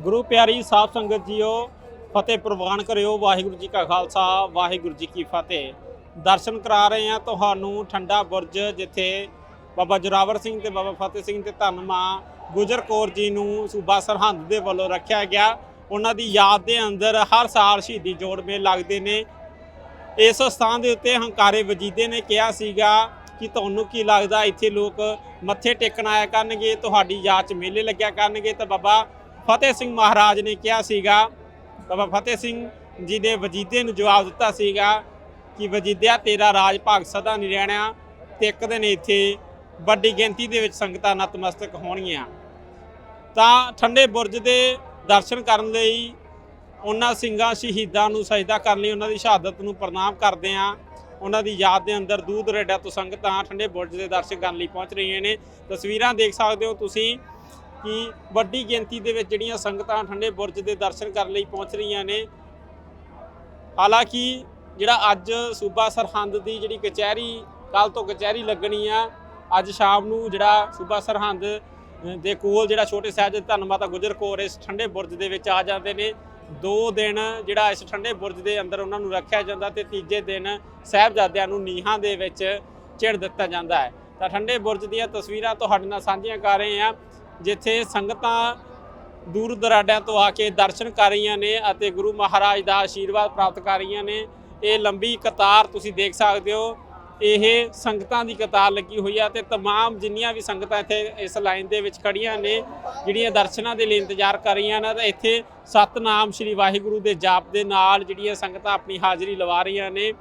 ਗੁਰੂ ਪਿਆਰੀ ਸਾਧ ਸੰਗਤ ਜੀਓ, ਫਤਿਹ ਪ੍ਰਵਾਨ ਕਰਿਓ, ਵਾਹਿਗੁਰੂ ਜੀ ਕਾ ਖਾਲਸਾ, ਵਾਹਿਗੁਰੂ ਜੀ ਕੀ ਫਤਿਹ। ਦਰਸ਼ਨ ਕਰਾ ਰਹੇ ਹਾਂ ਤੁਹਾਨੂੰ ਠੰਡਾ ਬੁਰਜ, ਜਿੱਥੇ ਬਾਬਾ ਜੋਰਾਵਰ ਸਿੰਘ ਤੇ ਬਾਬਾ ਫਤਿਹ ਸਿੰਘ ਤੇ ਧੰਨ ਮਾਂ ਗੁਜਰ ਕੌਰ ਜੀ ਨੂੰ ਸੂਬਾ ਸਰਹੰਦ ਦੇ ਵੱਲੋਂ ਰੱਖਿਆ ਗਿਆ। ਉਹਨਾਂ ਦੀ ਯਾਦ ਦੇ ਅੰਦਰ ਹਰ ਸਾਲ ਸ਼ਹੀਦੀ ਜੋੜ ਮੇਲ ਲੱਗਦੇ ਨੇ। ਇਸ ਸਥਾਨ ਦੇ ਉੱਤੇ ਹੰਕਾਰੇ ਵਜੀਦੇ ਨੇ, ਕਿਹਾ ਸੀਗਾ ਕਿ ਤੁਹਾਨੂੰ ਕੀ ਲੱਗਦਾ, ਇੱਥੇ ਲੋਕ ਮੱਥੇ ਟੇਕਣ ਆਇਆ ਕਰਨਗੇ, ਤੁਹਾਡੀ ਯਾਦ 'ਚ ਮੇਲੇ ਲੱਗਿਆ ਕਰਨਗੇ? ਤਾਂ ਬਾਬਾ ਫਤਿਹ ਸਿੰਘ ਮਹਾਰਾਜ ਨੇ ਕਿਹਾ ਸੀਗਾ, ਬਾਬਾ ਫਤਿਹ ਸਿੰਘ ਜੀ ਦੇ ਵਜੀਦੇ ਨੂੰ ਜਵਾਬ ਦਿੱਤਾ ਸੀਗਾ ਕਿ ਵਜੀਦਿਆ, ਤੇਰਾ ਰਾਜ ਭਾਗ ਸਦਾ ਨਹੀਂ ਰਹਿਣਾ, ਤੇ ਇੱਕ ਦਿਨ ਇੱਥੇ ਵੱਡੀ ਗਿਣਤੀ ਦੇ ਵਿੱਚ ਸੰਗਤਾਂ ਨਤਮਸਤਕ ਹੋਣਗੀਆਂ। ਤਾਂ ਠੰਡੇ ਬੁਰਜ ਦੇ ਦਰਸ਼ਨ ਕਰਨ ਲਈ ਉਹਨਾਂ ਸਿੰਘਾਂ ਸ਼ਹੀਦਾਂ ਨੂੰ ਸਜਦਾ ਕਰਨ ਲਈ ਉਹਨਾਂ ਦੀ ਸ਼ਹਾਦਤ ਨੂੰ ਪ੍ਰਣਾਮ ਕਰਦੇ ਆਂ ਉਹਨਾਂ ਦੀ ਯਾਦ ਦੇ ਅੰਦਰ ਦੂਰ ਦਰੇਡਾ ਤੋਂ ਸੰਗਤਾਂ ਠੰਡੇ ਬੁਰਜ ਦੇ ਦਰਸ਼ਨ ਕਰਨ ਲਈ ਪਹੁੰਚ ਰਹੀਆਂ ਨੇ। ਤਸਵੀਰਾਂ ਦੇਖ ਸਕਦੇ ਹੋ ਤੁਸੀਂ। ਕਿ ਵੱਡੀ ਗਿਣਤੀ ਦੇ ਵਿੱਚ ਜਿਹੜੀਆਂ ਸੰਗਤਾਂ ਠੰਡੇ ਬੁਰਜ ਦੇ ਦਰਸ਼ਨ ਕਰਨ ਲਈ ਪਹੁੰਚ ਰਹੀਆਂ ਨੇ। ਹਾਲਾਂਕਿ ਜਿਹੜਾ ਅੱਜ ਸੂਬਾ ਸਰਹੰਦ ਦੀ ਜਿਹੜੀ ਕਚਹਿਰੀ ਕੱਲ ਤੋਂ ਕਚਹਿਰੀ ਲੱਗਣੀ ਆ, ਅੱਜ ਸ਼ਾਮ ਨੂੰ ਜਿਹੜਾ ਸੂਬਾ ਸਰਹੰਦ ਦੇ ਕੋਲ ਜਿਹੜਾ ਛੋਟੇ ਸਾਹਿਬ ਧੰਨ ਮਾਤਾ ਗੁਜਰ ਕੌਰ ਇਸ ਠੰਡੇ ਬੁਰਜ ਦੇ ਵਿੱਚ ਆ ਜਾਂਦੇ ਨੇ। ਦੋ ਦਿਨ ਜਿਹੜਾ ਇਸ ਠੰਡੇ ਬੁਰਜ ਦੇ ਅੰਦਰ ਉਹਨਾਂ ਨੂੰ ਰੱਖਿਆ ਜਾਂਦਾ ਤੇ ਤੀਜੇ ਦਿਨ ਸਾਹਿਬਜ਼ਾਦਿਆਂ ਨੂੰ ਨੀਹਾਂ ਦੇ ਵਿੱਚ ਚਿੜ ਦਿੱਤਾ ਜਾਂਦਾ ਹੈ। ਤਾਂ ਠੰਡੇ ਬੁਰਜ ਦੀਆਂ ਤਸਵੀਰਾਂ ਤੁਹਾਡੇ ਨਾਲ ਸਾਂਝੀਆਂ ਕਰ ਰਹੇ ਹਾਂ। ਜਿੱਥੇ ਸੰਗਤਾਂ ਦੂਰ ਦਰਾਡਿਆਂ ਤੋਂ ਆ ਕੇ ਦਰਸ਼ਨ ਕਰ ਰਹੀਆਂ ਨੇ ਅਤੇ ਗੁਰੂ ਮਹਾਰਾਜ ਦਾ ਆਸ਼ੀਰਵਾਦ ਪ੍ਰਾਪਤ ਕਰ ਰਹੀਆਂ ਨੇ ਇਹ ਲੰਬੀ ਕਤਾਰ ਤੁਸੀਂ ਦੇਖ ਸਕਦੇ ਹੋ ਇਹ ਸੰਗਤਾਂ ਦੀ ਕਤਾਰ ਲੱਗੀ ਹੋਈ ਆ ਤੇ तमाम ਜਿੰਨੀਆਂ ਵੀ ਸੰਗਤਾਂ ਇੱਥੇ ਇਸ ਲਾਈਨ ਦੇ ਵਿੱਚ ਖੜੀਆਂ ਨੇ ਜਿਹੜੀਆਂ ਦਰਸ਼ਨਾਂ ਦੇ ਲਈ ਇੰਤਜ਼ਾਰ ਕਰ ਰਹੀਆਂ ਨੇ ਤਾਂ ਇੱਥੇ ਸਤਨਾਮ ਸ੍ਰੀ ਵਾਹਿਗੁਰੂ ਦੇ ਜਾਪ ਦੇ ਨਾਲ ਜਿਹੜੀਆਂ ਸੰਗਤਾਂ ਆਪਣੀ ਹਾਜ਼ਰੀ ਲਵਾ ਰਹੀਆਂ ਨੇ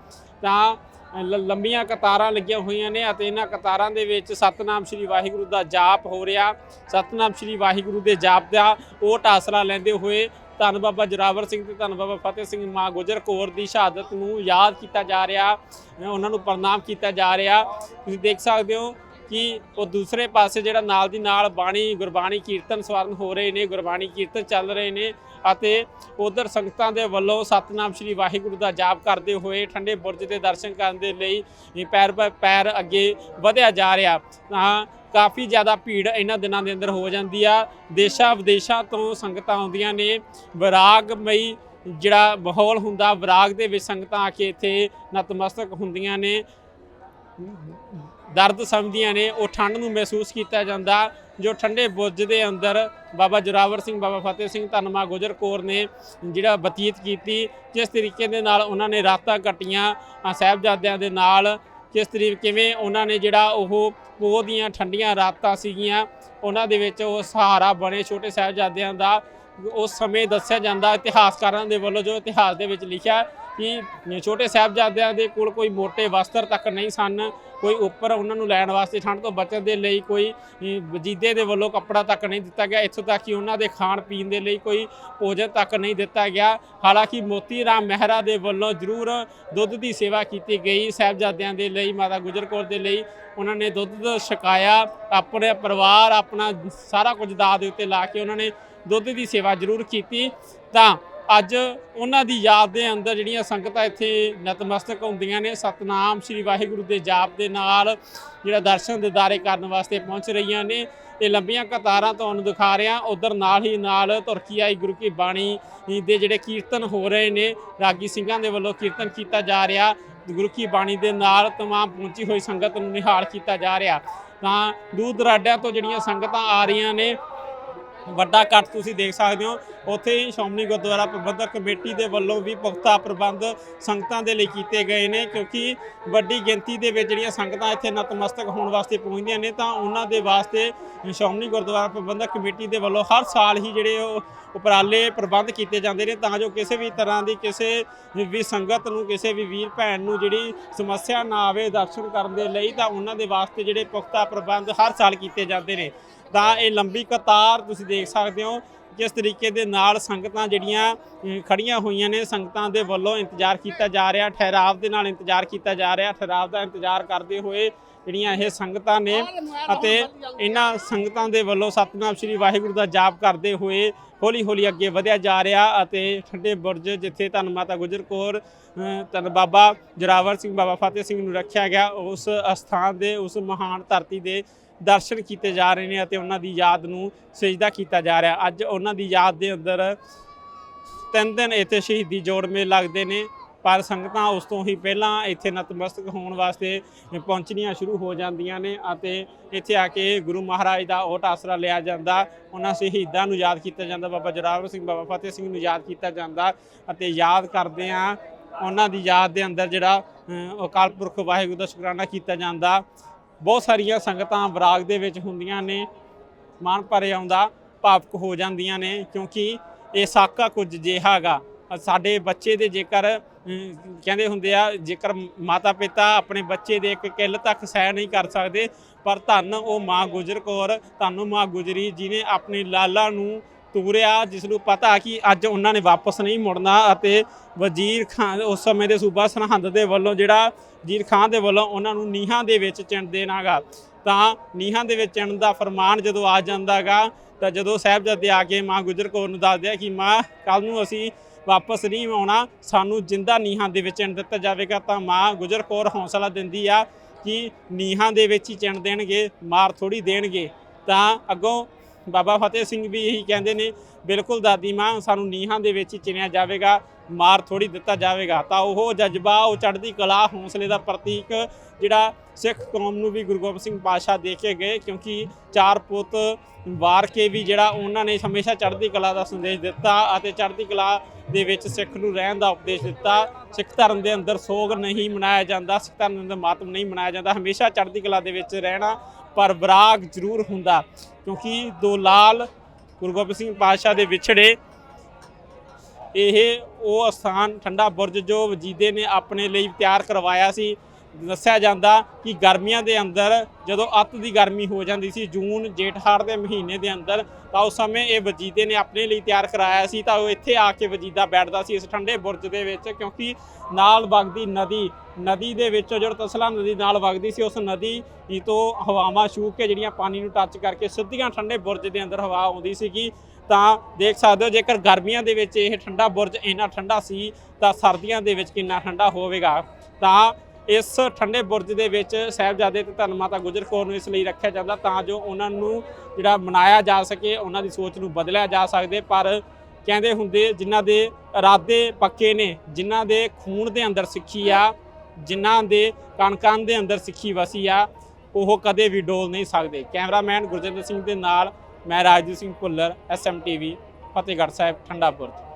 ਤਾਂ ਲ- ਲੰਬੀਆਂ ਕਤਾਰਾਂ ਲੱਗੀਆਂ ਹੋਈਆਂ ਨੇ ਅਤੇ ਇਹਨਾਂ ਕਤਾਰਾਂ ਦੇ ਵਿੱਚ ਸਤਨਾਮ ਸ੍ਰੀ ਵਾਹਿਗੁਰੂ ਦਾ ਜਾਪ ਹੋ ਰਿਹਾ। ਸਤਨਾਮ ਸ੍ਰੀ ਵਾਹਿਗੁਰੂ ਦੇ ਜਾਪ ਦਾ ਉਹ ਆਸਰਾ ਲੈਂਦੇ ਹੋਏ ਧੰਨ ਬਾਬਾ ਜਰਾਵਰ ਸਿੰਘ ਤੇ ਧੰਨ ਬਾਬਾ ਫਤਿਹ ਸਿੰਘ ਮਾਂ ਗੁਜਰ ਕੌਰ ਦੀ ਸ਼ਹਾਦਤ ਨੂੰ ਯਾਦ ਕੀਤਾ ਜਾ ਰਿਹਾ। ਉਹਨਾਂ ਨੂੰ ਪ੍ਰਣਾਮ ਕੀਤਾ ਜਾ ਰਿਹਾ। ਤੁਸੀਂ ਦੇਖ ਸਕਦੇ ਹੋ ਕਿ ਉਹ ਦੂਸਰੇ ਪਾਸੇ ਜਿਹੜਾ ਨਾਲ ਦੀ ਨਾਲ ਬਾਣੀ, ਗੁਰਬਾਣੀ ਕੀਰਤਨ ਸਵਰਨ ਹੋ ਰਹੇ ਨੇ, ਗੁਰਬਾਣੀ ਕੀਰਤਨ ਚੱਲ ਰਹੇ ਨੇ ਅਤੇ ਉਧਰ ਸੰਗਤਾਂ ਦੇ ਵੱਲੋਂ ਸਤਨਾਮ ਸ੍ਰੀ ਵਾਹਿਗੁਰੂ ਦਾ ਜਾਪ ਕਰਦੇ ਹੋਏ ਠੰਡੇ ਬੁਰਜ ਦੇ ਦਰਸ਼ਨ ਕਰਨ ਦੇ ਲਈ ਪੈਰ ਬ, ਪੈਰ ਅੱਗੇ ਵਧਿਆ ਜਾ ਰਿਹਾ। ਤਾਂ ਕਾਫੀ ਜ਼ਿਆਦਾ ਭੀੜ ਇਹਨਾਂ ਦਿਨਾਂ ਦੇ ਅੰਦਰ ਹੋ ਜਾਂਦੀ ਆ। ਦੇਸ਼ਾਂ ਵਿਦੇਸ਼ਾਂ ਤੋਂ ਸੰਗਤਾਂ ਆਉਂਦੀਆਂ ਨੇ। ਵਿਰਾਗਮਈ ਜਿਹੜਾ ਮਾਹੌਲ ਹੁੰਦਾ, ਵਿਰਾਗ ਦੇ ਵਿੱਚ ਸੰਗਤਾਂ ਆ ਕੇ ਇੱਥੇ ਨਤਮਸਤਕ ਹੁੰਦੀਆਂ ਨੇ। ਦਰਦ ਸਮਝਦੀਆਂ ਨੇ ਉਹ ਠੰਡ ਨੂੰ ਮਹਿਸੂਸ ਕੀਤਾ ਜਾਂਦਾ। ਜੋ ਠੰਡੇ ਬੁਰਜ ਦੇ ਅੰਦਰ ਬਾਬਾ ਜੋਰਾਵਰ ਸਿੰਘ ਬਾਬਾ ਫਤਿਹ ਸਿੰਘ ਧੰਨਮਾ ਗੁਜਰ ਕੌਰ ਨੇ ਜਿਹੜਾ ਬਤੀਤ ਕੀਤੀ ਜਿਸ ਤਰੀਕੇ ਦੇ ਨਾਲ ਉਹਨਾਂ ਨੇ ਰਾਤਾਂ ਕੱਟੀਆਂ ਅ, ਸਾਹਿਬਜ਼ਾਦਿਆਂ ਦੇ ਨਾਲ ਕਿਸ ਤਰੀਕੇ ਕਿਵੇਂ ਉਹਨਾਂ ਨੇ ਜਿਹੜਾ ਉਹ ਉਹ ਦੀਆਂ ਠੰਡੀਆਂ ਰਾਤਾਂ ਸੀਗੀਆਂ ਉਹਨਾਂ ਦੇ ਵਿੱਚ ਉਹ ਸਹਾਰਾ ਬਣੇ ਛੋਟੇ ਸਾਹਿਬਜ਼ਾਦਿਆਂ ਦਾ। ਉਸ ਸਮੇਂ ਦੱਸਿਆ ਜਾਂਦਾ ਇਤਿਹਾਸਕਾਰਾਂ ਦੇ ਵੱਲੋਂ ਜੋ ਇਤਿਹਾਸ ਦੇ ਵਿੱਚ ਲਿਖਿਆ ਕਿ ਛੋਟੇ ਸਾਹਿਬਜ਼ਾਦਿਆਂ ਦੇ ਕੋਲ ਕੋਈ ਮੋਟੇ ਵਸਤਰ ਤੱਕ ਨਹੀਂ ਸਨ ਕੋਈ ਉੱਪਰ ਉਹਨਾਂ ਨੂੰ ਲੈਣ ਵਾਸਤੇ ਠੰਡ ਤੋਂ ਬਚਣ ਦੇ ਲਈ ਕੋਈ ਅ, ਵਜੀਦੇ ਦੇ ਵੱਲੋਂ ਕੱਪੜਾ ਤੱਕ ਨਹੀਂ ਦਿੱਤਾ ਗਿਆ। ਇੱਥੋਂ ਤੱਕ ਕਿ ਉਹਨਾਂ ਦੇ ਖਾਣ ਪੀਣ ਦੇ ਲਈ ਕੋਈ ਭੋਜਨ ਤੱਕ ਨਹੀਂ ਦਿੱਤਾ ਗਿਆ। ਹਾਲਾਂਕਿ ਮੋਤੀ ਰਾਮ ਮਹਿਰਾ ਦੇ ਵੱਲੋਂ ਜ਼ਰੂਰ ਦੁੱਧ ਦੀ ਸੇਵਾ ਕੀਤੀ ਗਈ ਸਾਹਿਬਜ਼ਾਦਿਆਂ ਦੇ ਲਈ ਮਾਤਾ ਗੁਜਰ ਕੌਰ ਦੇ ਲਈ। ਉਹਨਾਂ ਨੇ ਦੁੱਧ ਛਕਾਇਆ ਆਪਣੇ ਪਰਿਵਾਰ ਆਪਣਾ ਸਾਰਾ ਕੁਝ ਦਾਅ ਦੇ ਉੱਤੇ ਲਾ ਕੇ ਉਹਨਾਂ ਨੇ ਦੁੱਧ ਦੀ ਸੇਵਾ ਜ਼ਰੂਰ ਕੀਤੀ। ਤਾਂ ਅੱਜ ਉਹਨਾਂ ਦੀ ਯਾਦ ਦੇ ਅੰਦਰ ਜਿਹੜੀਆਂ ਸੰਗਤਾਂ ਇੱਥੇ ਨਤਮਸਤਕ ਹੁੰਦੀਆਂ ਨੇ, ਸਤਨਾਮ ਸ੍ਰੀ ਵਾਹਿਗੁਰੂ ਦੇ ਜਾਪ ਦੇ ਨਾਲ ਜਿਹੜਾ ਦਰਸ਼ਨ ਦਿਦਾਰੇ ਕਰਨ ਵਾਸਤੇ ਪਹੁੰਚ ਰਹੀਆਂ ਨੇ, ਇਹ ਲੰਬੀਆਂ ਕਤਾਰਾਂ ਤੁਹਾਨੂੰ ਦਿਖਾ ਰਿਹਾ, ਉਧਰ ਨਾਲ ਹੀ ਨਾਲ ਤੁਰਕੀ ਆਈ ਗੁਰੂ ਕੀ ਬਾਣੀ ਦੇ ਜਿਹੜੇ ਕੀਰਤਨ ਹੋ ਰਹੇ ਨੇ, ਰਾਗੀ ਸਿੰਘਾਂ ਦੇ ਵੱਲੋਂ ਕੀਰਤਨ ਕੀਤਾ ਜਾ ਰਿਹਾ, ਗੁਰੂ ਕੀ ਬਾਣੀ ਦੇ ਨਾਲ ਤਮਾਮ ਪਹੁੰਚੀ ਹੋਈ ਸੰਗਤ ਨੂੰ ਨਿਹਾਲ ਕੀਤਾ ਜਾ ਰਿਹਾ। ਤਾਂ ਦੂਰ ਦਰਾਡਿਆਂ ਤੋਂ ਜਿਹੜੀਆਂ ਸੰਗਤਾਂ ਆ ਰਹੀਆਂ ਨੇ ਵੱਡਾ ਇਕੱਠ ਤੁਸੀਂ ਦੇਖ ਸਕਦੇ ਹੋ। ਉੱਥੇ ਹੀ ਸ਼੍ਰੋਮਣੀ ਗੁਰਦੁਆਰਾ ਪ੍ਰਬੰਧਕ ਕਮੇਟੀ ਦੇ ਵੱਲੋਂ ਵੀ ਪੁਖਤਾ ਪ੍ਰਬੰਧ ਸੰਗਤਾਂ ਦੇ ਲਈ ਕੀਤੇ ਗਏ ਨੇ, ਕਿਉਂਕਿ ਵੱਡੀ ਗਿਣਤੀ ਦੇ ਵਿੱਚ ਜਿਹੜੀਆਂ ਸੰਗਤਾਂ ਇੱਥੇ ਨਤਮਸਤਕ ਹੋਣ ਵਾਸਤੇ ਪਹੁੰਚਦੀਆਂ ਨੇ, ਤਾਂ ਉਹਨਾਂ ਦੇ ਵਾਸਤੇ ਸ਼੍ਰੋਮਣੀ ਗੁਰਦੁਆਰਾ ਪ੍ਰਬੰਧਕ ਕਮੇਟੀ ਦੇ ਵੱਲੋਂ ਹਰ ਸਾਲ ਹੀ ਜਿਹੜੇ ਉਹ ਉਪਰਾਲੇ ਪ੍ਰਬੰਧ ਕੀਤੇ ਜਾਂਦੇ ਨੇ, ਤਾਂ ਜੋ ਕਿਸੇ ਵੀ ਤਰ੍ਹਾਂ ਦੀ ਕਿਸੇ ਵੀ ਸੰਗਤ ਨੂੰ, ਕਿਸੇ ਵੀ ਵੀਰ ਭੈਣ ਨੂੰ ਜਿਹੜੀ ਸਮੱਸਿਆ ਨਾ ਆਵੇ ਦਰਸ਼ਨ ਕਰਨ ਦੇ ਲਈ, ਤਾਂ ਉਹਨਾਂ ਦੇ ਵਾਸਤੇ ਜਿਹੜੇ ਪੁਖਤਾ ਪ੍ਰਬੰਧ ਹਰ ਸਾਲ ਕੀਤੇ ਜਾਂਦੇ ਨੇ। ਤਾਂ ਇਹ ਲੰਬੀ ਕਤਾਰ ਤੁਸੀਂ ਦੇਖ ਸਕਦੇ ਹੋ ਕਿਸ ਤਰੀਕੇ ਦੇ ਨਾਲ ਸੰਗਤਾਂ ਜਿਹੜੀਆਂ ਅ, ਖੜੀਆਂ ਹੋਈਆਂ ਨੇ ਸੰਗਤਾਂ ਦੇ ਵੱਲੋਂ ਇੰਤਜ਼ਾਰ ਕੀਤਾ ਜਾ ਰਿਹਾ ਠਹਿਰਾਵ ਦੇ ਨਾਲ ਇੰਤਜ਼ਾਰ ਕੀਤਾ ਜਾ ਰਿਹਾ ਠਹਿਰਾਵ ਦਾ ਇੰਤਜ਼ਾਰ ਕਰਦੇ ਹੋਏ ਜਿਹੜੀਆਂ ਇਹ ਸੰਗਤਾਂ ਨੇ ਅਤੇ ਇਹਨਾਂ ਸੰਗਤਾਂ ਦੇ ਵੱਲੋਂ ਸਤਨਾਮ ਸ੍ਰੀ ਵਾਹਿਗੁਰੂ ਦਾ ਜਾਪ ਕਰਦੇ ਹੋਏ ਹੌਲੀ ਹੌਲੀ ਅੱਗੇ ਵਧਿਆ ਜਾ ਰਿਹਾ ਅਤੇ ਠੰਡੇ ਬੁਰਜ ਜਿੱਥੇ ਧੰਨ ਮਾਤਾ ਗੁਜਰ ਕੌਰ ਧੰਨ ਬਾਬਾ ਜਰਾਵਰ ਸਿੰਘ ਬਾਬਾ ਫਤਿਹ ਸਿੰਘ ਨੂੰ ਰੱਖਿਆ ਗਿਆ ਉਸ ਅਸਥਾਨ ਦੇ ਉਸ ਮਹਾਨ ਧਰਤੀ ਦੇ ਦਰਸ਼ਨ ਕੀਤੇ ਜਾ ਰਹੇ ਨੇ ਅਤੇ ਉਹਨਾਂ ਦੀ ਯਾਦ ਨੂੰ ਸਜਦਾ ਕੀਤਾ ਜਾ ਰਿਹਾ। ਅੱਜ ਉਹਨਾਂ ਦੀ ਯਾਦ ਦੇ ਅੰਦਰ ਤਿੰਨ ਦਿਨ ਇੱਥੇ ਸ਼ਹੀਦੀ ਜੋੜ ਮੇਲ ਲੱਗਦੇ ਨੇ। ਪਰ ਸੰਗਤਾਂ ਉਸ ਤੋਂ ਹੀ ਪਹਿਲਾਂ ਇੱਥੇ ਨਤਮਸਤਕ ਹੋਣ ਵਾਸਤੇ ਪਹੁੰਚਣੀਆਂ ਸ਼ੁਰੂ ਹੋ ਜਾਂਦੀਆਂ ਨੇ ਅਤੇ ਇੱਥੇ ਆ ਕੇ ਗੁਰੂ ਮਹਾਰਾਜ ਦਾ ਓਟ ਆਸਰਾ ਲਿਆ ਜਾਂਦਾ। ਉਹਨਾਂ ਸ਼ਹੀਦਾਂ ਨੂੰ ਯਾਦ ਕੀਤਾ ਜਾਂਦਾ। ਬਾਬਾ ਜੋਰਾਵਰ ਸਿੰਘ, ਬਾਬਾ ਫਤਿਹ ਸਿੰਘ ਨੂੰ ਯਾਦ ਕੀਤਾ ਜਾਂਦਾ ਅਤੇ ਯਾਦ ਕਰਦੇ ਆ ਉਹਨਾਂ ਦੀ ਯਾਦ ਦੇ ਅੰਦਰ ਜਿਹੜਾ ਅਕਾਲ ਪੁਰਖ ਵਾਹਿਗੁਰੂ ਦਾ ਸ਼ੁਕਰਾਨਾ ਕੀਤਾ ਜਾਂਦਾ। ਬਹੁਤ ਸਾਰੀਆਂ ਸੰਗਤਾਂ ਬਰਾਗ ਦੇ ਵਿੱਚ ਹੁੰਦੀਆਂ ਨੇ। ਮਨ ਭਰੇ ਆਉਂਦਾ, ਭਾਵਕ ਹੋ ਜਾਂਦੀਆਂ ਨੇ ਕਿਉਂਕਿ ਇਹ ਸਾਕਾ ਕੁਝ ਜਿਹਾਗਾ ਸਾਡੇ ਬੱਚੇ ਦੇ ਜੇਕਰ ਕਹਿੰਦੇ ਹੁੰਦੇ ਆ, ਜੇਕਰ ਮਾਤਾ ਪਿਤਾ ਆਪਣੇ ਬੱਚੇ ਦੇ ਇੱਕ ਕਿੱਲ ਤੱਕ ਸਹਿ ਨਹੀਂ ਕਰ ਸਕਦੇ, ਪਰ ਧੰਨ ਉਹ ਮਾਂ ਗੁਜਰ ਕੌਰ, ਧੰਨ ਮਾਂ ਗੁਜਰੀ ਜਿਨੇ ਆਪਣੇ ਲਾਲਾ ਨੂੰ ਤੂਰਿਆ, ਜਿਸ ਨੂੰ ਪਤਾ ਕਿ ਅੱਜ ਉਹਨਾਂ ਨੇ ਵਾਪਸ ਨਹੀਂ ਮੁੜਨਾ ਅਤੇ ਵਜ਼ੀਰ ਖਾਨ ਉਸ ਸਮੇਂ ਦੇ ਸੂਬਾ ਸਰਹੰਦ ਦੇ ਵੱਲੋਂ ਜਿਹੜਾ ਵਜ਼ੀਰ ਖਾਨ ਦੇ ਵੱਲੋਂ ਉਹਨਾਂ ਨੂੰ ਨੀਹਾਂ ਦੇ ਵਿੱਚ ਚਿਣ ਦੇਣਾਗਾ। ਤਾਂ ਨੀਹਾਂ ਦੇ ਵਿੱਚ ਚਿਣ ਦਾ ਫਰਮਾਨ ਜਦੋਂ ਆ ਜਾਂਦਾਗਾ, ਤਾਂ ਜਦੋਂ ਸਾਹਿਬਜ਼ਾਦੇ ਆ ਕੇ ਮਾਂ ਗੁਜਰ ਕੌਰ ਨੂੰ ਦੱਸਦੇ ਆ ਕਿ ਮਾਂ ਕੱਲ ਨੂੰ ਅਸੀਂ ਵਾਪਸ ਨਹੀਂ ਆਉਣਾ, ਸਾਨੂੰ ਜਿੰਦਾ ਨੀਹਾਂ ਦੇ ਵਿੱਚ ਚਿਣ ਦਿੱਤਾ ਜਾਵੇਗਾ ਤਾਂ ਮਾਂ ਗੁਜਰ ਕੌਰ ਹੌਸਲਾ ਦਿੰਦੀ ਆ ਕਿ ਨੀਹਾਂ ਦੇ ਵਿੱਚ ਹੀ ਚਿਣ ਦੇਣਗੇ, ਮਾਰ ਥੋੜੀ ਦੇਣਗੇ। ਤਾਂ ਅੱਗੋਂ ਬਾਬਾ ਫਤਿਹ ਸਿੰਘ ਵੀ ਇਹੀ ਕਹਿੰਦੇ ਨੇ, ਬਿਲਕੁਲ ਦਾਦੀ ਮਾਂ ਸਾਨੂੰ ਨੀਹਾਂ ਦੇ ਵਿੱਚ ਹੀ ਚਿਣਿਆ ਜਾਵੇਗਾ, ਮਾਰ ਥੋੜੀ ਦਿੱਤਾ ਜਾਵੇਗਾ। ਤਾਂ ਉਹ ਜਜ਼ਬਾ, ਉਹ ਚੜ੍ਹਦੀ ਕਲਾ ਹੌਸਲੇ ਦਾ ਪ੍ਰਤੀਕ ਜਿਹੜਾ ਸਿੱਖ ਕੌਮ ਨੂੰ ਵੀ ਗੁਰੂ ਗੋਬਿੰਦ ਸਿੰਘ ਪਾਤਸ਼ਾਹ ਦੇ ਕੇ ਗਏ, ਕਿਉਂਕਿ ਚਾਰ ਪੁੱਤ ਵਾਰ ਕੇ ਵੀ ਜਿਹੜਾ ਉਹਨਾਂ ਨੇ ਹਮੇਸ਼ਾ ਚੜ੍ਹਦੀ ਕਲਾ ਦਾ ਸੰਦੇਸ਼ ਦਿੱਤਾ ਅਤੇ ਚੜ੍ਹਦੀ ਕਲਾ ਦੇ ਵਿੱਚ ਸਿੱਖ ਨੂੰ ਰਹਿਣ ਦਾ ਉਪਦੇਸ਼ ਦਿੱਤਾ। ਸਿੱਖ ਧਰਮ ਦੇ ਅੰਦਰ ਸੋਗ ਨਹੀਂ ਮਨਾਇਆ ਜਾਂਦਾ, ਸਿੱਖ ਧਰਮ ਦੇ ਅੰਦਰ ਮਾਤਮ ਨਹੀਂ ਮਨਾਇਆ ਜਾਂਦਾ, ਹਮੇਸ਼ਾ ਚੜ੍ਹਦੀ ਕਲਾ ਦੇ ਵਿੱਚ ਰਹਿਣਾ ਪਰ ਵਿਰਾਗ ਜ਼ਰੂਰ ਹੁੰਦਾ, ਕਿਉਂਕਿ ਦੋ ਲਾਲ ਗੁਰੂ ਗੋਬਿੰਦ ਸਿੰਘ ਪਾਤਸ਼ਾਹ ਦੇ ਵਿਛੜੇ, ਇਹ ਉਹ ਸਥਾਨ ਠੰਡਾ ਬੁਰਜ ਜੋ ਵਜੀਦੇ ਨੇ ਆਪਣੇ ਲਈ ਤਿਆਰ ਕਰਵਾਇਆ ਸੀ। ਦੱਸਿਆ ਜਾਂਦਾ ਕਿ ਗਰਮੀਆਂ ਦੇ ਅੰਦਰ ਜਦੋਂ ਅੱਤ ਦੀ ਗਰਮੀ ਹੋ ਜਾਂਦੀ ਸੀ, ਜੂਨ, ਜੇਠ ਹਾੜ ਦੇ ਮਹੀਨੇ ਦੇ ਅੰਦਰ, ਤਾਂ ਉਸ ਸਮੇਂ ਇਹ ਵਜੀਦੇ ਨੇ ਆਪਣੇ ਲਈ ਤਿਆਰ ਕਰਾਇਆ ਸੀ, ਤਾਂ ਉਹ ਇੱਥੇ ਆ ਕੇ ਵਜੀਦਾ ਬੈਠਦਾ ਸੀ ਇਸ ਠੰਡੇ ਬੁਰਜ ਦੇ ਵਿੱਚ, ਕਿਉਂਕਿ ਨਾਲ ਵਗਦੀ ਨਦੀ ਨਦੀ ਦੇ ਵਿੱਚੋਂ ਜਿਹੜਾ ਤਸਲਾ ਨਦੀ ਨਾਲ ਵਗਦੀ ਸੀ, ਉਸ ਨਦੀ ਦੀ ਤੋਂ ਹਵਾਵਾਂ ਛੂ ਕੇ ਜਿਹੜੀਆਂ ਪਾਣੀ ਨੂੰ ਟੱਚ ਕਰਕੇ ਸਿੱਧੀਆਂ ਠੰਡੇ ਬੁਰਜ ਦੇ ਅੰਦਰ ਹਵਾ ਆਉਂਦੀ ਸੀਗੀ, ਤਾਂ ਦੇਖ ਸਕਦੇ ਹੋ ਜੇਕਰ ਗਰਮੀਆਂ ਦੇ ਵਿੱਚ ਇਹ ਠੰਡਾ ਬੁਰਜ ਇੰਨਾ ਠੰਡਾ ਸੀ, ਤਾਂ ਸਰਦੀਆਂ ਦੇ ਵਿੱਚ ਕਿੰਨਾ ਠੰਡਾ ਹੋਵੇਗਾ। ਤਾਂ ਇਸ ਠੰਡੇ ਬੁਰਜ ਦੇ ਵਿੱਚ ਸਾਹਿਬਜ਼ਾਦੇ ਤੇ ਧੰਨ ਮਾਤਾ ਗੁਜਰ ਕੌਰ ਨੂੰ ਇਸ ਲਈ ਰੱਖਿਆ ਜਾਂਦਾ ਤਾਂ ਜੋ ਉਹਨਾਂ ਨੂੰ ਜਿਹੜਾ ਮਨਾਇਆ ਜਾ ਸਕੇ, ਉਹਨਾਂ ਦੀ ਸੋਚ ਨੂੰ ਬਦਲਿਆ ਜਾ ਸਕਦੇ। ਪਰ ਕਹਿੰਦੇ ਹੁੰਦੇ, ਜਿਨ੍ਹਾਂ ਦੇ ਇਰਾਦੇ ਪੱਕੇ ਨੇ, ਜਿਨ੍ਹਾਂ ਦੇ ਖੂਨ ਦੇ ਅੰਦਰ ਸਿੱਖੀ ਆ, ਜਿਨ੍ਹਾਂ ਦੇ ਕਣ ਦੇ ਅੰਦਰ ਸਿੱਖੀ ਵਸੀ ਆ, ਉਹ ਕਦੇ ਵੀ ਡੋਲ ਨਹੀਂ ਸਕਦੇ। ਕੈਮਰਾਮੈਨ ਗੁਰਜਿੰਦਰ ਸਿੰਘ ਦੇ ਨਾਲ ਮੈਂ ਰਾਜਦੀਪ ਸਿੰਘ ਭੁੱਲਰ ਐਸਐਮਟੀਵੀ ਫਤਿਹਗੜ੍ਹ ਸਾਹਿਬ, ਠੰਡਾ ਬੁਰਜ।